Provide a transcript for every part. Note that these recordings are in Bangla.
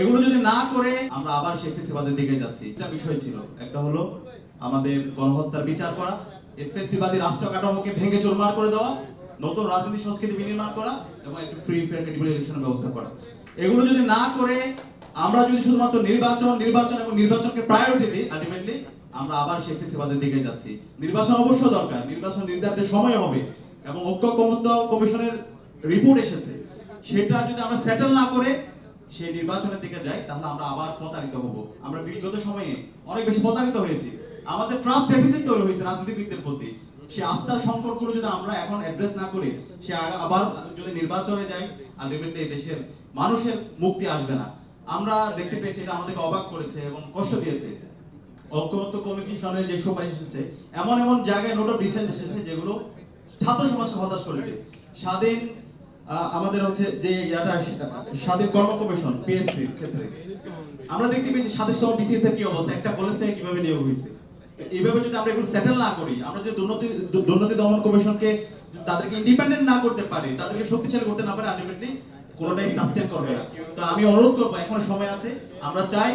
এগুলো যদি না করে, আমরা আবার সেই ফেসিবাদের দিকে যাচ্ছি। এটা বিষয় ছিল। একটা হলো আমাদের গণহত্যার বিচার করা এফএসিবাদী রাষ্ট্র কাঠামোকে ভেঙে চুরমার করে দেওয়া, নতুন রাজনীতি, সংস্কৃতি বিনির্মাণ করা এবং একটা ফ্রি ফেয়ার ক্রেডিবল ব্যবস্থা করা। এগুলো যদি না করে, আমরা যদি শুধুমাত্র নির্বাচন নির্বাচন এবং নির্বাচনকে প্রায়োরিটি দিই আলটিমেটলি আমরা আবার সেই ফেসিবাদের দিকে যাচ্ছি। নির্বাচন অবশ্য দরকার, নির্বাচন নির্ধারিত সময় হবে এবং ঐক্য কমিশনের রিপোর্ট এসেছে। সেটা যদি আমরা সেটেল না করে সেই নির্বাচনের দিকে যাই, তাহলে আমরা আবার প্রতারিত হব। আমরা বিগত সময়ে অনেক বেশি প্রতারিত হয়েছি। আমাদের ট্রাস্ট ডেফিসিট তৈরি হয়েছে রাজনীতিবিদদের প্রতি। সে আস্থার সংকটগুলো যদি আমরা এখন অ্যাড্রেস না করি, সে আবার যদি নির্বাচনে যাই আলটিমেটলি এই দেশের মানুষের মুক্তি আসবে না। আমরা দেখতে পেয়েছি এটা আমাদেরকে অবাক করেছে এবং কষ্ট দিয়েছে। ঐক্যমত্য কমিশনের যে সুপারিশ এসেছে, এমন এমন জায়গায় নোট অফ ডিসেন্ট এসেছে যেগুলো ছাত্র সমাজকে হতাশ করেছে। স্বাধীন আমাদের হচ্ছে যে ইয়াটা স্বাধীন কর্ম কমিশন পিএসসি ক্ষেত্রে। আমরা দেখতে পেয়েছি স্বাধীন সময় বিসিএস এর কি অবস্থা, একটা কলেজ থেকে কীভাবে নিয়োগ হয়েছে। এইভাবে যদি আমরা এগুলো সেটেল না করি, আমরা যদি দুর্নীতি দুর্নীতি দমন কমিশনকে তাদেরকে ইন্ডিপেন্ডেন্ট না করতে পারি, তাদেরকে শক্তিশালী করতে না পারে আলটিমেটলি কোনোটাই সাস্টেন করবে না। তো আমি অনুরোধ করব, এখন সময় আছে, আমরা চাই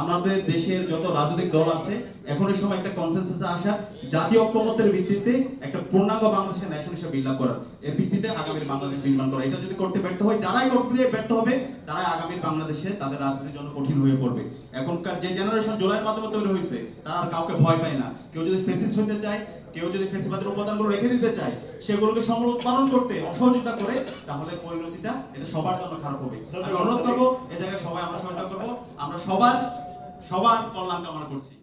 আমাদের দেশের যত রাজনৈতিক দল আছে, এখন এই সময় একটা কনসেনসাসে আসা, জাতীয় ঐক্যমত্যের ভিত্তিতে একটা পূর্ণাঙ্গ বাংলাদেশের ন্যাশন হিসেবে বিল্ড করার এর ভিত্তিতে আগামী বাংলাদেশ নির্মাণ করা। এটা যদি করতে ব্যর্থ হয়, যারাই করতে ব্যর্থ হবে, তারাই আগামী বাংলাদেশে তাদের রাজনীতির জন্য কঠিন হয়ে পড়বে। এখনকার যে জেনারেশন জুলাইয়ের মাধ্যমে তৈরি হয়েছে, তারা কাউকে ভয় পায় না। কেউ যদি ফেসিস্ট হতে চায়, কেউ যদি ফেসিবাদের উপাদানগুলো রেখে দিতে চায়, সেগুলোকে সমুৎপাদন করতে, অসহযোগিতা করে, তাহলে পরিণতিটা এটা সবার জন্য খারাপ হবে। আমি অনুরোধ করব, এ জায়গায় সবাই আমরা সহায়তা করব। আমরা সবার সবার কল্যাণ কামনা করছি।